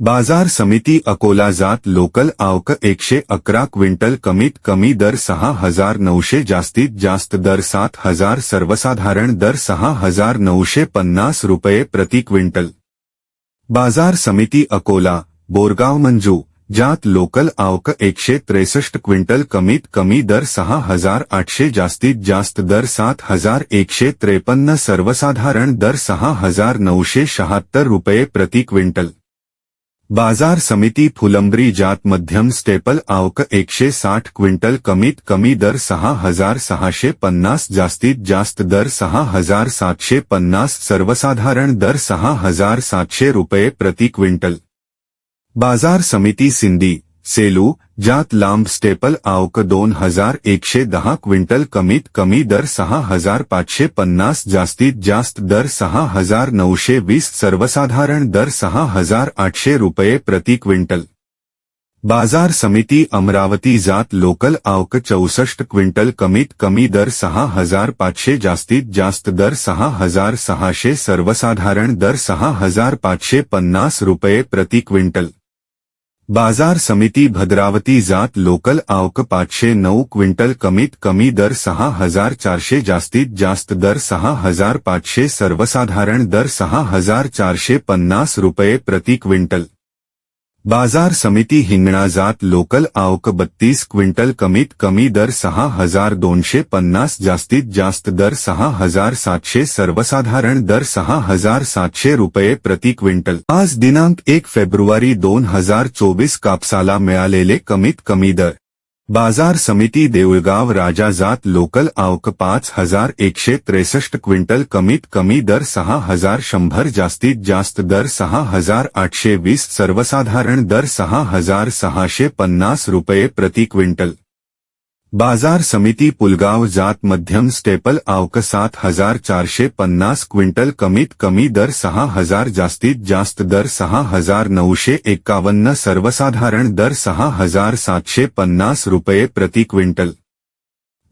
बाज़ार समिती अकोला जात लोकल आवक एकशे अकरा क्विंटल कमीत कमी दर सहा हज़ार नऊशे जास्तीत जास्त दर सात हज़ार सर्वसाधारण दर सहा हज़ार नऊशे पन्नास रुपये प्रति क्विंटल. बाज़ार समिती अकोला, बोरगाव मंजू ज्यात लोकल आवक एकशे त्रेसष्ट क्विंटल कमीत कमी दर सहा हज़ार आठशे जास्तीत जास्त दर सात हज़ार एकशे त्रेपन्न सर्वसाधारण दर सहा हज़ार नऊशे शहात्तर रुपये प्रति क्विंटल. बाज़ार समिति फुलंब्री जात मध्यम स्टेपल आवक एकशे साठ क्विंटल कमीत कमी दर सहा हज़ार सहाशे पन्नास, जास्तीत जास्त दर सहा हज़ार सातशे पन्नास, सर्वसाधारण दर सहा हज़ार सातशे रुपये प्रति क्विंटल. बाज़ार समिति सिंधी सेलू ज्यात लांब स्टेपल आवक दोन हज़ार एकशे दहा क्विंटल कमीत कमी दर सहा हज़ार पाचशे पन्नास जास्तीत जास्त दर सहा हज़ार नऊशे वीस सर्वसाधारण दर सहा हज़ार आठशे रुपये प्रति क्विंटल. बाज़ार समिती अमरावती जात लोकल आवक चौसष्ट क्विंटल कमीत कमी दर सहा हज़ार पाचशे जास्तीत जास्त दर सहा हज़ार सहाशे सर्वसाधारण दर सहा हज़ार पाचशे पन्नास रुपये प्रति क्विंटल. बाज़ार समिति भद्रावती जात लोकल आवक पांचे नौ क्विंटल कमीत कमी दर सहा हज़ार चारशे जास्तीत जास्त दर सहा हज़ार पांचे सर्वसाधारण दर सहा हज़ार चारशे पन्नास रुपये प्रति क्विंटल. बाज़ार समिति हिंगणा जात लोकल आवक बत्तीस, क्विंटल कमीत कमी दर सहा हज़ार दोनशे पन्नास, जास्तीत जास्त दर सहा हज़ार सातशे सर्वसाधारण दर सहा हज़ार सातशे रुपये प्रति क्विंटल. आज दिनांक एक फेब्रुवारी दोन हज़ार चोवीस कापसाला मिळालेले कमीत कमी दर. बाज़ार समिति देऊळगाव राजा जात लोकल आवक पाँच हज़ार एकशे त्रेसष्ट क्विंटल कमीत कमी दर सहा हज़ार शंभर जास्तीत जास्त दर सहा हज़ार आठशे वीस सर्वसाधारण दर सहा हज़ार सहाशे पन्नास रुपये प्रति क्विंटल. बाज़ार समिती पुलगाव जात मध्यम स्टेपल आवक सात हज़ार चारशे पन्नास क्विंटल कमीत कमी दर सहा हज़ार जास्तीत जास्त दर सहा हज़ार नऊशे एक्कावन्न सर्वसाधारण दर सहा हज़ार सातशे पन्नास रुपये प्रति क्विंटल।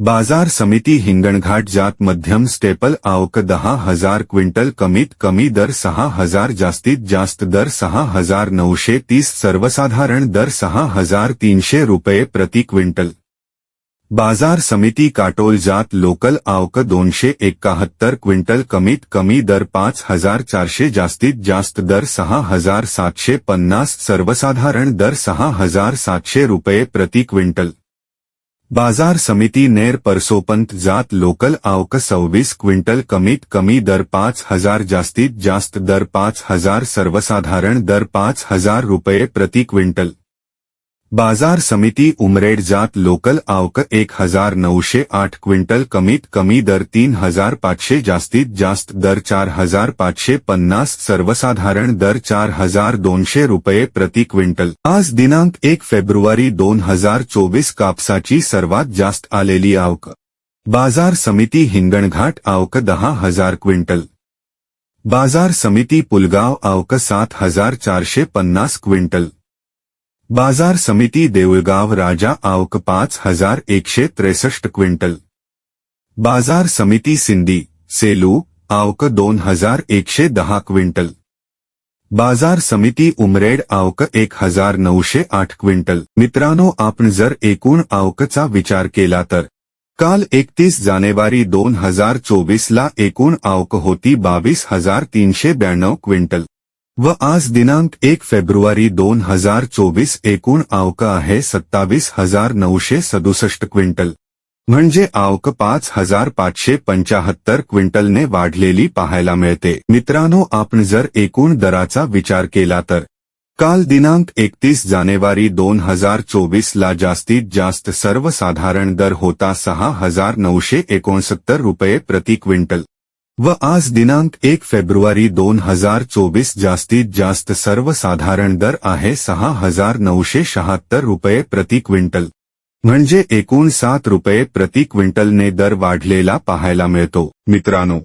बाज़ार समिती हिंगणघाट जात मध्यम स्टेपल आवक दहा हज़ार क्विंटल कमीत कमी दर सहा हज़ार जास्तीत जास्त दर सहा हज़ार नऊशे तीस सर्वसाधारण दर सहा हज़ार तीनशे रुपये प्रति क्विंटल। बाज़ार समिती काटोल जात लोकल आवक दोनशे एकाहत्तर क्विंटल कमीत कमी दर पाच हज़ार चारशे जास्तीत जास्त दर सहा हज़ार सातशे पन्नास सर्वसाधारण दर सहा हज़ार सातशे रुपये प्रति क्विंटल. बाज़ार समिती नेर परसोपंत जात लोकल आवक सव्वीस क्विंटल कमीत कमी दर पाच हज़ार जास्तीत जास्त दर पाच हज़ार सर्वसाधारण दर पाच हज़ार रुपये प्रति क्विंटल. बाजार समिती उमरेड जात लोकल आवक एक हजार नऊशे आठ क्विंटल कमीत कमी दर तीन हजार पाचशे जास्तीत जास्त दर चार हजार पाचशे पन्नास सर्वसाधारण दर चार हजार दोनशे रुपये प्रति क्विंटल. आज दिनांक एक फेब्रुवारी दोन हजार चोवीस कापसाची सर्वात जास्त आलेली आवक. बाजार समिती हिंगणघाट आवक दहा हजार क्विंटल. बाजार समिती पुलगाव आवक सात हजार चारशे पन्नास क्विंटल. बाजार समिती देऊळगाव राजा आवक पाच हजार एकशे त्रेसष्ट क्विंटल. बाजार समिती सिंधी सेलू आवक दोन हजार एकशे दहा क्विंटल. बाजार समिती उमरेड आवक एक हजार नऊशे आठ क्विंटल. मित्रांनो आपण जर एकूण आवकचा विचार केला तर काल एकतीस जानेवारी दोन हजार चोवीसला एकूण आवक होती बावीस हजार तीनशे ब्याण्णव क्विंटल. व आज दिनांक एक फेब्रुवारी दोन हजार चोवीस एकूण आवक आहे सत्तावीस हजार नऊशे सदुसष्ट क्विंटल. म्हणजे आवक पाच हजार पाचशे पंचाहत्तर क्विंटलने वाढलेली पाहायला मिळते. मित्रांनो आपण जर एकूण दराचा विचार केला तर. काल दिनांक एकतीस जानेवारी दोन हजार चोवीसला जास्तीत जास्त सर्वसाधारण दर होता सहा हजार नऊशे एकोणसत्तर रुपये प्रति क्विंटल. व आज दिनांक एक फेब्रुवारी दोन हजार चोवीस जास्तीत जास्त सर्वसाधारण दर आहे सहा हजार नऊशे शहात्तर रुपये प्रति क्विंटल. म्हणजे एकूण सात रुपये प्रति क्विंटलने दर वाढलेला पाहायला मिळतो. मित्रांनो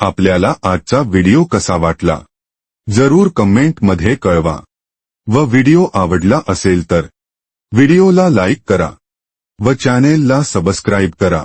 आपल्याला आजचा व्हिडिओ कसा वाटला? जरूर कमेंटमध्ये कळवा. व व्हिडिओ आवडला असेल तर व्हिडिओला लाईक करा. व चॅनेलला सबस्क्राईब करा.